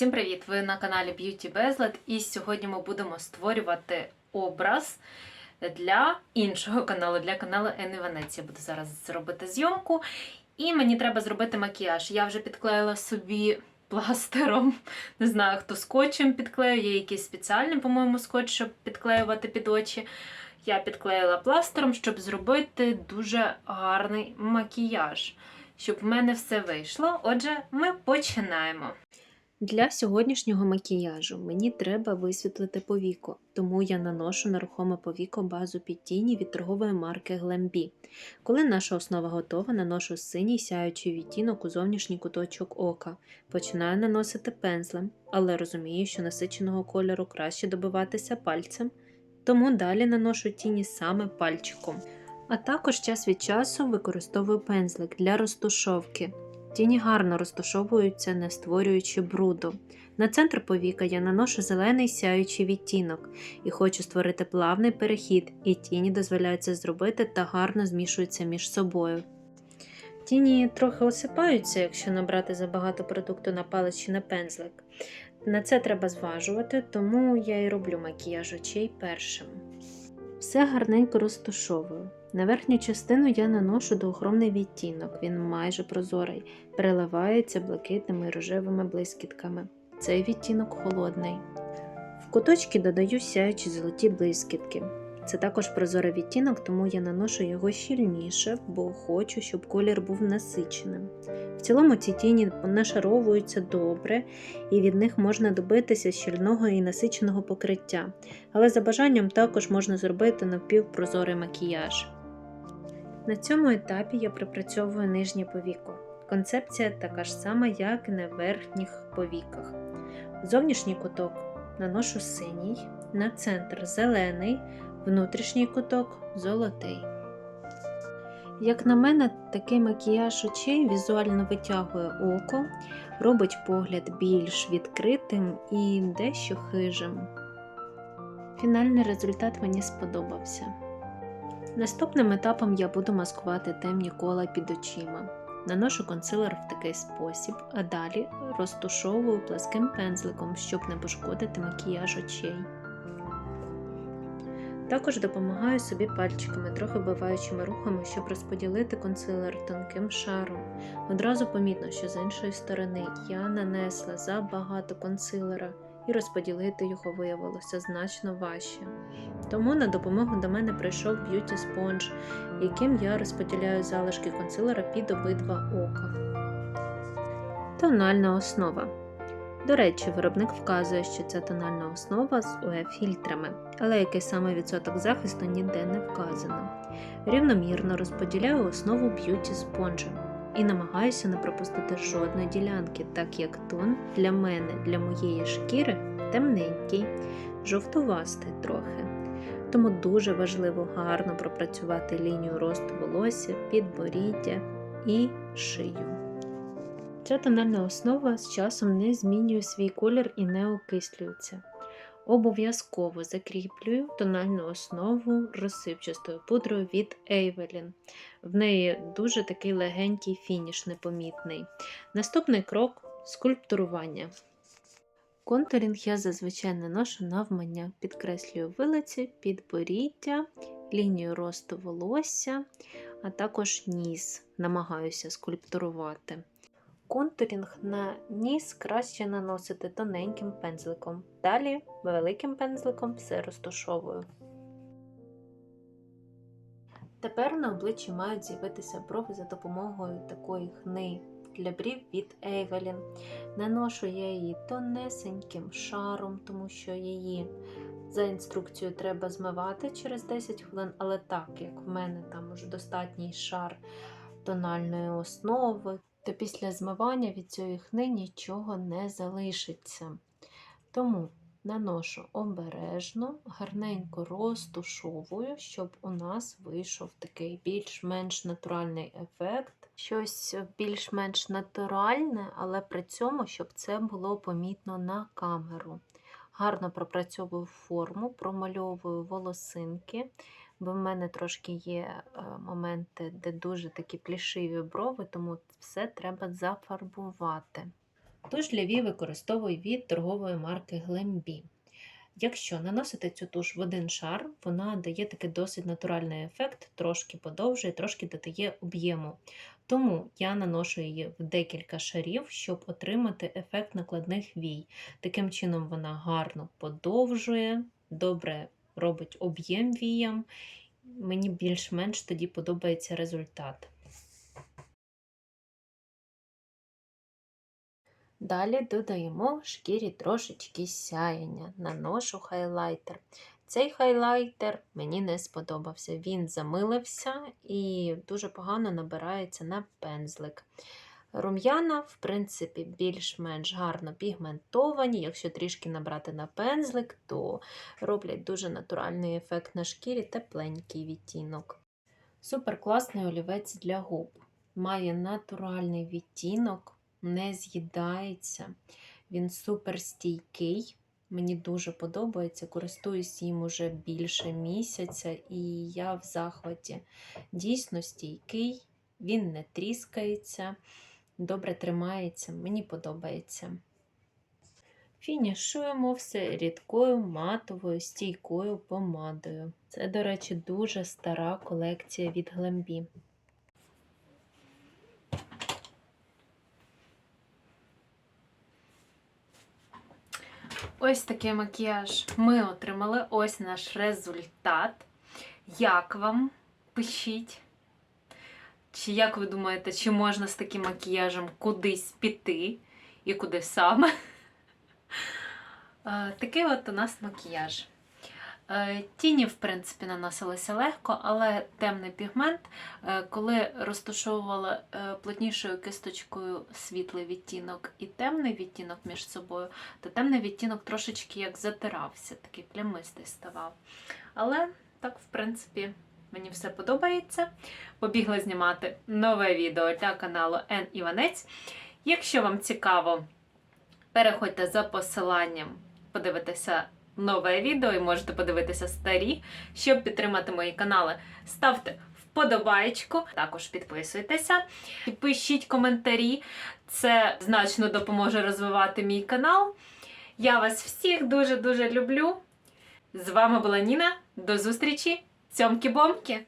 Всім привіт! Ви на каналі Beauty Bezlet і сьогодні ми будемо створювати образ для іншого каналу, для каналу Ени Венеція. Буду зараз зробити зйомку. І мені треба зробити макіяж. Я вже підклеїла собі пластером. Не знаю, хто скотчем підклею, є якийсь спеціальний, по-моєму, скотч, щоб підклеювати під очі. Я підклеїла пластером, щоб зробити дуже гарний макіяж, щоб в мене все вийшло. Отже, ми починаємо. Для сьогоднішнього макіяжу мені треба висвітлити повіко, тому я наношу на рухоме повіко базу під тіні від торгової марки Glambi. Коли наша основа готова, наношу синій сяючий відтінок у зовнішній куточок ока. Починаю наносити пензлем, але розумію, що насиченого кольору краще добиватися пальцем, тому далі наношу тіні саме пальчиком. А також час від часу використовую пензлик для розтушовки. Тіні гарно розташовуються, не створюючи бруду. На центр повіка я наношу зелений сяючий відтінок і хочу створити плавний перехід, і тіні дозволяється зробити та гарно змішуються між собою. Тіні трохи осипаються, якщо набрати забагато продукту на палець чи на пензлик. На це треба зважувати, тому я і роблю макіяж очей першим. Все гарненько розташовую. На верхню частину я наношу доохромний відтінок, він майже прозорий, переливається блакитними і рожевими блискітками. Цей відтінок холодний. В куточки додаю сяючі золоті блискітки. Це також прозорий відтінок, тому я наношу його щільніше, бо хочу, щоб колір був насиченим. В цілому ці тіні нашаровуються добре, і від них можна добитися щільного і насиченого покриття, але за бажанням також можна зробити напівпрозорий макіяж. На цьому етапі я припрацьовую нижнє повіко. Концепція така ж сама, як і на верхніх повіках. Зовнішній куток наношу синій, на центр зелений, внутрішній куток золотий. Як на мене, такий макіяж очей візуально витягує око, робить погляд більш відкритим і дещо хижим. Фінальний результат мені сподобався. Наступним етапом я буду маскувати темні кола під очима. Наношу консилер в такий спосіб, а далі розтушовую пласким пензликом, щоб не пошкодити макіяж очей. Також допомагаю собі пальчиками, трохи биваючими рухами, щоб розподілити консилер тонким шаром. Одразу помітно, що з іншої сторони я нанесла забагато консилера і розподілити його виявилося значно важче. Тому на допомогу до мене прийшов Beauty Sponge, яким я розподіляю залишки консилера під обидва ока. Тональна основа. До речі, виробник вказує, що це тональна основа з УЕ-фільтрами, але який саме відсоток захисту ніде не вказано. Рівномірно розподіляю основу Beauty Sponge і намагаюся не пропустити жодної ділянки, так як тон для мене, для моєї шкіри темненький, жовтувастий трохи. Тому дуже важливо гарно пропрацювати лінію росту волосся, підборіддя і шию. Ця тональна основа з часом не змінює свій колір і не окислюється. Обов'язково закріплюю тональну основу розсипчастою пудрою від Evelyn. В неї дуже такий легенький фініш непомітний. Наступний крок скульптурування. Контурінг я зазвичай наношу навмання, підкреслюю вилиці, підборіддя, лінію росту волосся, а також ніс намагаюся скульптурувати. Контурінг на ніс краще наносити тоненьким пензликом. Далі великим пензликом все розташовую. Тепер на обличчі мають з'явитися брови за допомогою такої хни для брів від Evelyn. Наношу я її тонесеньким шаром, тому що її за інструкцією треба змивати через 10 хвилин, але так як в мене там уже достатній шар тональної основи, то після змивання від цієї хни нічого не залишиться. Тому наношу обережно, гарненько розтушовую, щоб у нас вийшов такий більш-менш натуральний ефект. Щось більш-менш натуральне, але при цьому, щоб це було помітно на камеру. Гарно пропрацьовую форму, промальовую волосинки, бо в мене трошки є е, моменти, де дуже такі плішиві брови, тому все треба зафарбувати. Туш для вій використовую від торгової марки Glambi. Якщо наносити цю туш в один шар, вона дає такий досить натуральний ефект, трошки подовжує, трошки додає об'єму. Тому я наношу її в декілька шарів, щоб отримати ефект накладних вій. Таким чином вона гарно подовжує, добре робить об'єм віям. Мені більш-менш тоді подобається результат. Далі додаємо шкірі трошечки сяєння, наношу хайлайтер. Цей хайлайтер мені не сподобався. Він замилився і дуже погано набирається на пензлик. Рум'яна, в принципі, більш-менш гарно пігментовані. Якщо трішки набрати на пензлик, то роблять дуже натуральний ефект на шкірі, тепленький відтінок. Супер класний олівець для губ. Має натуральний відтінок, не з'їдається. Він супер стійкий. Мені дуже подобається, користуюсь їм уже більше місяця, і я в захваті. Дійсно стійкий, він не тріскається, добре тримається, мені подобається. Фінішуємо все рідкою матовою стійкою помадою. Це, до речі, дуже стара колекція від Glambi. Ось такий макіяж ми отримали. Ось наш результат. Як вам? Пишіть. Чи як ви думаєте, чи можна з таким макіяжем кудись піти і куди саме? Е, Такий от у нас макіяж. Е, Тіні, в принципі, наносилися легко, але темний пігмент, е, коли розташовувала плотнішою кисточкою світлий відтінок і темний відтінок між собою, то темний відтінок трошечки як затирався, такий плямистий ставав. Але так, в принципі, мені все подобається. Побігла знімати нове відео для каналу Н Іванець. Якщо вам цікаво, переходьте за посиланням, подивитися нове відео і можете подивитися старі. Щоб підтримати мої канали, ставте вподобайку, також підписуйтеся пишіть коментарі. Це значно допоможе розвивати мій канал. Я вас всіх дуже-дуже люблю. З вами була Ніна. До зустрічі! Цьомки-бомки!